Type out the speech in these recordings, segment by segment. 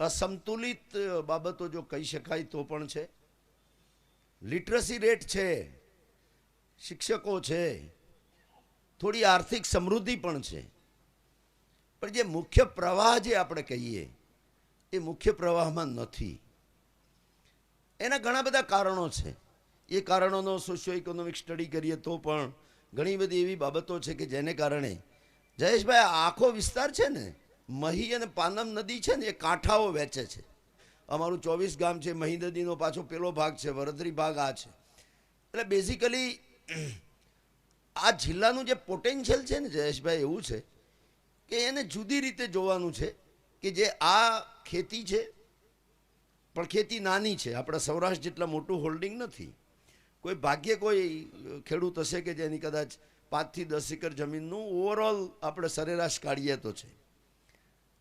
અસંતુલિત બાબતો જો કહી શકાય તો પણ છે. લિટરસી રેટ છે, શિક્ષકો છે, થોડી આર્થિક સમૃદ્ધિ પણ છે. પણ જે મુખ્ય પ્રવાહ જે આપણે કહીએ, એ મુખ્ય પ્રવાહમાં નથી. એના ઘણા બધા કારણો છે. એ કારણોનો સોશિયો ઇકોનોમિક સ્ટડી કરીએ તો પણ ઘણી બધી એવી બાબતો છે કે જેને કારણે જયેશભાઈ આખો વિસ્તાર છે ને મહી અને પાનમ નદી છે ને, એ કાંઠાઓ વેચે છે. અમારું ચોવીસ ગામ છે, મહી નદીનો પાછો પેલો ભાગ છે, વરદરી ભાગ આ છે. એટલે બેઝિકલી આ જિલ્લાનું જે પોટેન્શિયલ છે ને, જયેશભાઈ, એવું છે કે એને જુદી રીતે જોવાનું છે કે જે આ ખેતી છે, પણ ખેતી નાની છે. આપણા સૌરાષ્ટ્ર જેટલા મોટું હોલ્ડિંગ નથી. કોઈ ભાગ્ય કોઈ ખેડૂત હશે કે જેની કદાચ પાંચથી દસ એકર જમીનનું ઓવરઓલ આપણે સરેરાશ કાઢીએ તો છે.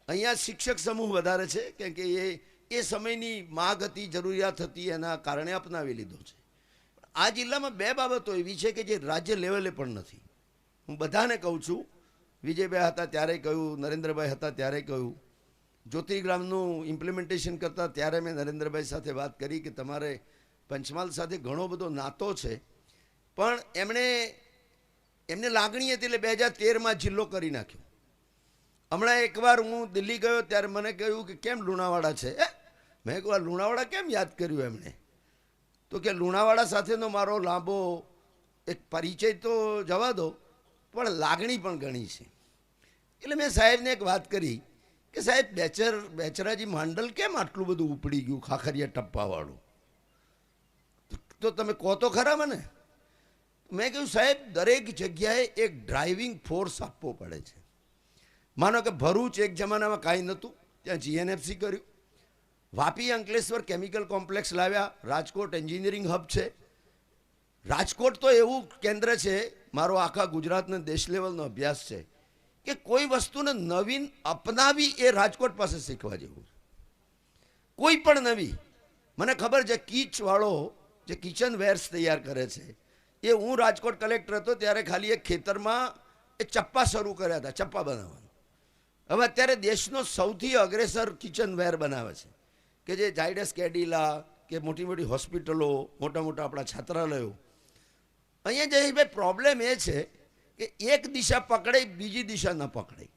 અહીંયા શિક્ષક સમૂહ વધારે છે, કેમ કે એ એ સમયની માગ હતી, જરૂરિયાત હતી, એના કારણે અપનાવી લીધો છે. આ જિલ્લામાં બે બાબતો એવી છે કે જે રાજ્ય લેવલે પણ નથી. હું બધાને કહું છું, વિજયભાઈ હતા ત્યારે કહ્યું, નરેન્દ્રભાઈ હતા ત્યારે કહ્યું. જ્યોતિગ્રામનું ઇમ્પ્લિમેન્ટેશન કરતા ત્યારે મેં નરેન્દ્રભાઈ સાથે વાત કરી કે તમારે પંચમહાલ સાથે ઘણો બધો નાતો છે. પણ એમણે, એમને લાગણી હતી એટલે બે હજાર તેરમાં જિલ્લો કરી નાખ્યો. હમણાં એકવાર હું દિલ્હી ગયો ત્યારે મને કહ્યું કે કેમ લુણાવાડા છે? મેં કહ્યું લુણાવાડા કેમ યાદ કર્યું એમણે? તો કે, લુણાવાડા સાથેનો મારો લાંબો એક પરિચય તો જવા દો, પણ લાગણી પણ ઘણી છે. એટલે મેં સાહેબને એક વાત કરી કે, સાહેબ, બેચર, બેચરાજી માંડલ કેમ આટલું બધું ઉપડી ગયું ખાખરિયા ટપ્પાવાળું? તો તમે કહો તો ખરા મને. મેં કહ્યું, સાહેબ, દરેક જગ્યાએ એક ડ્રાઇવિંગ ફોર્સ આપવો પડે છે. માનો કે ભરૂચ એક જમાનામાં કાંઈ નહોતું. ત્યાં જીએનએફસી કર્યું. વાપી અંકલેશ્વર કેમિકલ કોમ્પ્લેક્સ લાવ્યા. રાજકોટ એન્જિનિયરિંગ હબ છે. રાજકોટ તો એવું કેન્દ્ર છે, મારો આખા ગુજરાતના દેશ લેવલનો અભ્યાસ છે, કે કોઈ વસ્તુને નવીન અપનાવી એ રાજકોટ પાસે શીખવા જેવું કોઈ પણ નવી. મને ખબર છે કીચવાળો જે કિચન વેર્સ તૈયાર કરે છે, એ હું રાજકોટ કલેક્ટર હતો, ત્યારે ખાલી એક ખેતરમાં એ ચપ્પા શરૂ કર્યા હતા, ચપ્પા બનાવવાનું. હવે અત્યારે દેશનો સૌથી અગ્રેસર કિચન વેર બનાવે છે. કે જે ઝાયડસ કેડિલા કે મોટી મોટી હોસ્પિટલો, મોટા મોટા આપણા છાત્રાલયો. અહીંયા જે ભાઈ પ્રોબ્લેમ એ છે કે એક દિશા પકડાઈ, બીજી દિશા ન પકડાઈ.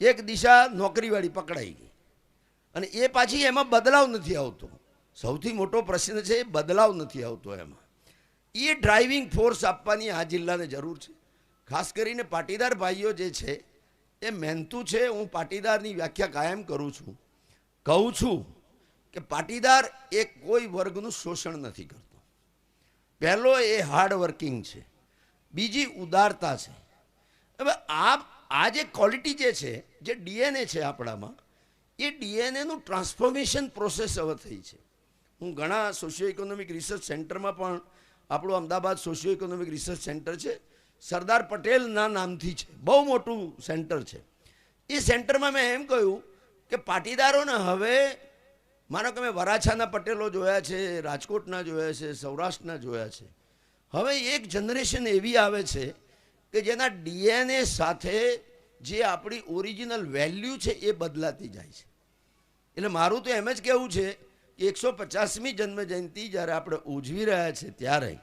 એક દિશા નોકરીવાળી પકડાઈ ગઈ. અને એ પાછી એમાં બદલાવ નથી આવતો. સૌથી મોટો પ્રશ્ન છે એ બદલાવ નથી આવતો એમાં. એ ડ્રાઇવિંગ ફોર્સ આપવાની આ જિલ્લાને જરૂર છે. ખાસ કરીને પાટીદાર ભાઈઓ જે છે એ મહેનતુ છે, હું પાટીદારની વ્યાખ્યા કાયમ કરું છું. કહું છું કે પાટીદાર એ કોઈ વર્ગનું શોષણ નથી કરતો. પહેલો એ હાર્ડ વર્કિંગ છે, બીજી ઉદારતા છે. હવે આ આ જે ક્વોલિટી જે છે, જે ડીએનએ છે આપણામાં, એ ડીએનએનું ટ્રાન્સફોર્મેશન પ્રોસેસ હવે થઈ છે. હું ઘણા સોશિયો ઇકોનોમિક રિસર્ચ સેન્ટરમાં પણ, આપણું Ahmedabad socio economic research centre છે સરદાર પટેલના નામથી છે. બહુ મોટું સેન્ટર છે. એ સેન્ટરમાં મેં એમ કહ્યું કે પાટીદારોને હવે, માનો કે મેં વરાછાના પટેલો જોયા છે, રાજકોટના જોયા છે, સૌરાષ્ટ્રના જોયા છે. હવે એક જનરેશન એવી આવે છે કે જેના ડીએનએ સાથે જે આપણી ઓરિજિનલ વેલ્યુ છે એ બદલાતી જાય છે. એટલે મારું તો એમ જ કહેવું છે કે એકસો પચાસમી જન્મજયંતિ જ્યારે આપણે ઉજવી રહ્યા છે ત્યારે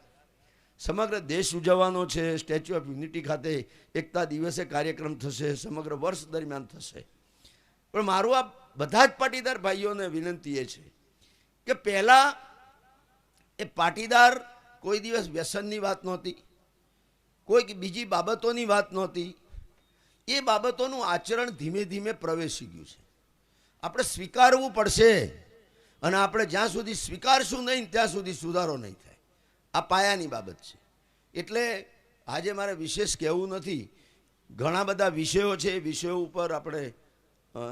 સમગ્ર દેશ ઉજવવાનો છે. સ્ટેચ્યુ ઓફ યુનિટી ખાતે એકતા દિવસે કાર્યક્રમ થશે. સમગ્ર વર્ષ દરમિયાન થશે. પણ મારું આ બધા જ પાટીદાર ભાઈઓને વિનંતી એ છે કે પહેલાં એ પાટીદાર કોઈ દિવસ વ્યસનની વાત નહોતી. કોઈક બીજી બાબતોની વાત નહોતી. એ બાબતોનું આચરણ ધીમે ધીમે પ્રવેશી ગયું છે. આપણે સ્વીકારવું પડશે અને આપણે જ્યાં સુધી સ્વીકારશું નહીં, ત્યાં સુધી સુધારો નહીં થાય. આ પાયાની બાબત છે. એટલે આજે મારે વિશેષ કહેવું નથી. ઘણા બધા વિષયો છે, એ વિષયો ઉપર આપણે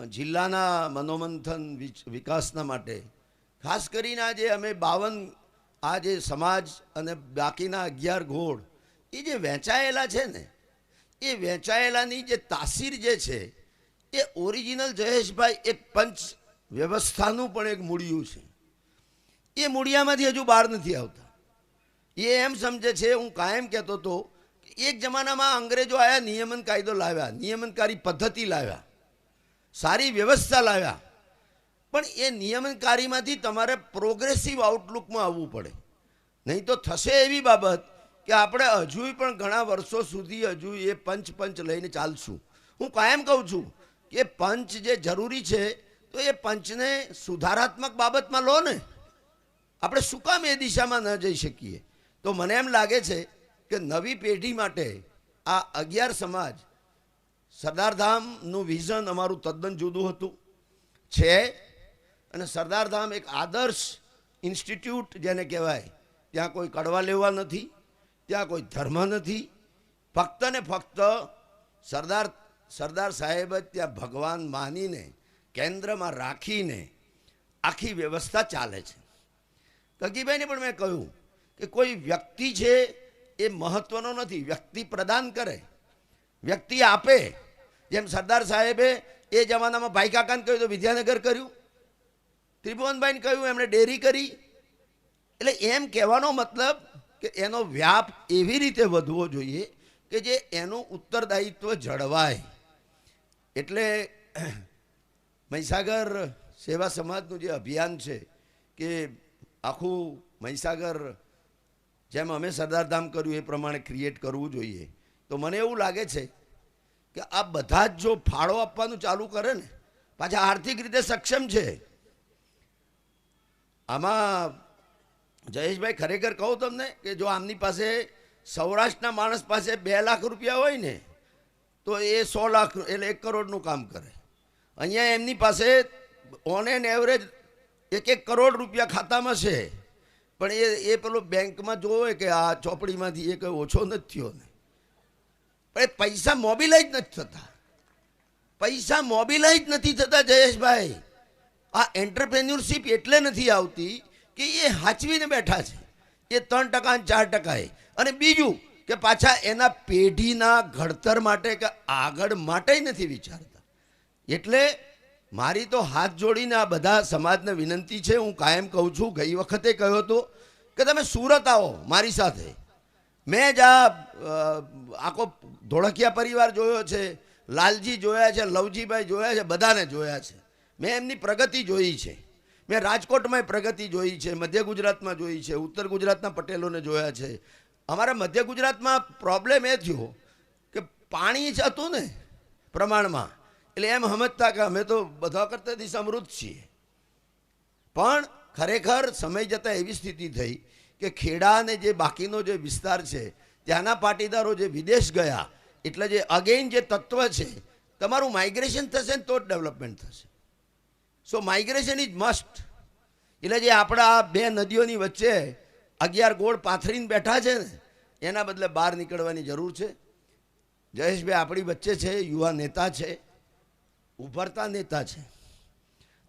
જિલ્લાના મનોમંથન વિકાસના માટે. ખાસ કરીને આજે અમે બાવન, આ જે સમાજ અને બાકીના અગિયાર ઘોડ એ જે વહેંચાયેલા છે ને, એ વહેંચાયેલાની જે તાસીર જે છે, એ ઓરિજિનલ જયેશભાઈ એક પંચ વ્યવસ્થાનું પણ એક મૂળિયું છે. એ મૂળિયામાંથી હજુ બહાર નથી આવતા. એ એમ સમજે છે, હું કાયમ કહેતો હતો એક જમાનામાં અંગ્રેજો આવ્યા નિયમન કાયદો લાવ્યા, નિયમનકારી પદ્ધતિ લાવ્યા, સારી વ્યવસ્થા લાવ્યા. પણ એ નિયમનકારીમાંથી તમારે પ્રોગ્રેસિવ આઉટલુકમાં આવવું પડે. નહીં તો થશે એવી બાબત કે આપણે હજુય પણ ઘણા વર્ષો સુધી હજુ એ પંચ પંચ લઈને ચાલશું. હું કાયમ કહું છું કે પંચ જે જરૂરી છે, તો એ પંચને સુધારાત્મક બાબતમાં લો ને. આપણે શું કામ એ દિશામાં ન જઈ શકીએ? તો મને એમ લાગે છે કે નવી પેઢી માટે આ અગિયાર સમાજ સરદારધામનું વિઝન અમારું તદ્દન જુદું હતું. છે અને સરદારધામ એક આદર્શ ઇન્સ્ટિટ્યૂટ જેને કહેવાય. ત્યાં કોઈ કડવા લેવા નથી, ત્યાં કોઈ ધર્મ નથી. ફક્ત ને ફક્ત સરદાર સરદાર સાહેબ જ ત્યાં ભગવાન માનીને, કેન્દ્રમાં રાખીને આખી વ્યવસ્થા ચાલે છે. કકીભાઈને પણ મેં કહ્યું કે કોઈ વ્યક્તિ છે એ મહત્વનો નથી, વ્યક્તિ પ્રદાન કરે, વ્યક્તિ આપે. જેમ સરદાર સાહેબે એ જમાનામાં ભાઈ કાકાને કહ્યું, તો વિદ્યાનગર કર્યું. ત્રિભુવનભાઈને કહ્યું, એમણે ડેરી કરી. એટલે એમ કહેવાનો મતલબ કે એનો વ્યાપ એવી રીતે વધવો જોઈએ કે જે એનું ઉત્તરદાયિત્વ જળવાય. એટલે મહીસાગર સેવા સમાજનું જે અભિયાન છે કે આખું મહીસાગર જેમ અમે સરદારધામ કર્યું એ પ્રમાણે ક્રિએટ કરવું જોઈએ. તો મને એવું લાગે છે કે આ બધા જ જો ફાળો આપવાનું ચાલુ કરે ને, પાછા આર્થિક રીતે સક્ષમ છે. આમાં જયેશભાઈ ખરેખર કહું તમને કે જો આમની પાસે સૌરાષ્ટ્રના માણસ પાસે બે લાખ રૂપિયા હોય ને, તો એ સો લાખ એટલે એક કરોડનું કામ કરે. અહીંયા એમની પાસે ઓન એન એવરેજ એક એક કરોડ રૂપિયા ખાતામાં છે. પણ એ એ પેલો બેંકમાં જોવે કે આ ચોપડીમાંથી એ કંઈ ઓછો નથી થયો પણ એ પૈસા મોબિલાઇઝ નથી થતા. પૈસા મોબિલાઇઝ નથી થતા જયેશભાઈ. આ એન્ટરપ્રેન્યોરશિપ એટલે નથી આવતી કે એ હાચવીને બેઠા છે. એ ત્રણ ટકા ચાર ટકાએ અને બીજું કે પાછા એના પેઢીના ઘડતર માટે કે આગળ માટે નથી વિચારતા. એટલે મારી તો હાથ જોડીને આ બધા સમાજને વિનંતી છે. હું કાયમ કહું છું, ગઈ વખતે કહ્યો હતો કે તમે સુરત આવો મારી સાથે. મેં જ આ આખો ધોળકિયા પરિવાર જોયો છે, લાલજી જોયા છે, લવજીભાઈ જોયા છે, બધાને જોયા છે. મેં એમની પ્રગતિ જોઈ છે. મેં રાજકોટમાં પ્રગતિ જોઈ છે, મધ્ય ગુજરાતમાં જોઈ છે, ઉત્તર ગુજરાતના પટેલોને જોયા છે. અમારા મધ્ય ગુજરાતમાં પ્રોબ્લેમ એ થયો કે પાણી જ હતું ને પ્રમાણમાં. એટલે એમ સમજતા કે અમે તો બધા કરતાંથી સમૃદ્ધ છીએ. પણ ખરેખર સમય જતાં એવી સ્થિતિ થઈ કે ખેડા અને જે બાકીનો જે વિસ્તાર છે, ત્યાંના પાટીદારો જે વિદેશ ગયા, એટલે જે અગેન જે તત્વ છે, તમારું માઇગ્રેશન થશે ને તો જ ડેવલપમેન્ટ થશે. સો માઇગ્રેશન ઇઝ મસ્ટ એટલે જે આપણા બે નદીઓની વચ્ચે અગિયાર ગોળ પાથરીને બેઠા છે ને, એના બદલે બહાર નીકળવાની જરૂર છે. જયેશભાઈ આપણી વચ્ચે છે, યુવા નેતા છે. ઉભરતા નેતા છે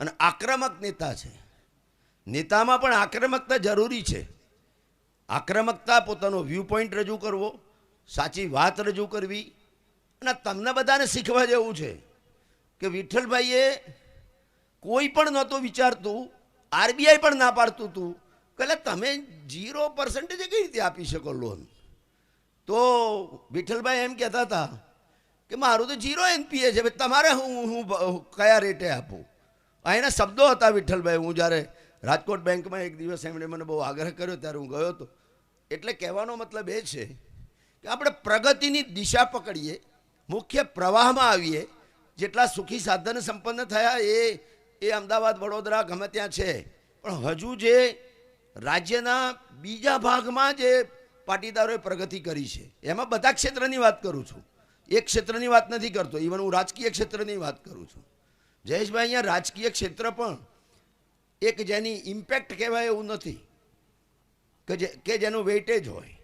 અને આક્રમક નેતા છે. નેતામાં પણ આક્રમકતા જરૂરી છે. આક્રમકતા પોતાનો વ્યૂ પોઈન્ટ રજૂ કરવો, સાચી વાત રજૂ કરવી અને તમને બધાને શીખવા જેવું છે કે વિઠ્ઠલભાઈએ કોઈ પણ નહોતું વિચારતું, આરબીઆઈ પણ ના પાડતું હતું એટલે તમે જીરો પર્સન્ટેજ કઈ રીતે આપી શકો લોન તો વિઠ્ઠલભાઈ એમ કહેતા હતા કે મારું તો જીરો એનપીએ છે તમારે હું હું કયા રેટે આપું? અહીંના શબ્દો હતા વિઠ્ઠલભાઈ. હું જ્યારે રાજકોટ બેંકમાં એક દિવસ એમણે મને બહુ આગ્રહ કર્યો ત્યારે હું ગયો હતો. એટલે કહેવાનો મતલબ એ છે કે આપણે પ્રગતિની દિશા પકડીએ, મુખ્ય પ્રવાહમાં આવીએ, જેટલા સુખી સાધન સંપન્ન થયા એ એ અમદાવાદ, વડોદરા ગમે ત્યાં છે. પણ હજુ જે રાજ્યના બીજા ભાગમાં જે પાટીદારોએ પ્રગતિ કરી છે, એમાં બધા ક્ષેત્રની વાત કરું છું. એક ક્ષેત્રની વાત નથી કરતો. ઇવન હું રાજકીય ક્ષેત્રની વાત કરું છું. જયેશભાઈ અહીંયા રાજકીય ક્ષેત્ર પણ એક જેની ઇમ્પેક્ટ કહેવાય એવું નથી. કે જે કે જેનું વેઇટેજ હોય.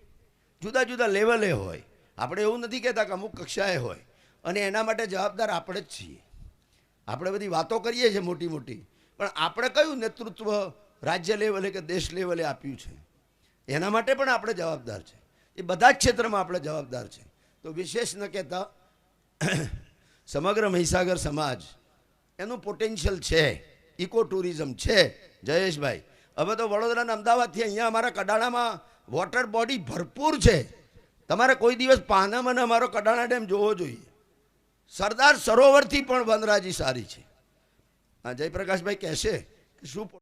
જુદા જુદા લેવલે હોય. આપણે એવું નથી કહેતા કે અમુક કક્ષાએ હોય. અને એના માટે જવાબદાર આપણે જ છીએ. આપણે બધી વાતો કરીએ છીએ મોટી મોટી. પણ આપણે કયું નેતૃત્વ રાજ્ય લેવલે કે દેશ લેવલે આપ્યું છે? એના માટે પણ આપણે જવાબદાર છે. એ બધા જ ક્ષેત્રમાં આપણે જવાબદાર છે. તો વિશેષ ન કહેતા. સમગ્ર મહીસાગર સમાજ એનું પોટેન્શિયલ છે ઇકો ટુરિઝમ છે, જયેશભાઈ. હવે તો વડોદરા અને અમદાવાદથી અહીંયા અમારા કડાણામાં વોટર બોડી ભરપૂર છે. તમારે કોઈ દિવસ પાનમ અમારો કડાણા ડેમ જોવો જોઈએ. સરદાર સરોવરથી પણ વનરાજી સારી છે. હા, જયપ્રકાશભાઈ કહેશે કે શું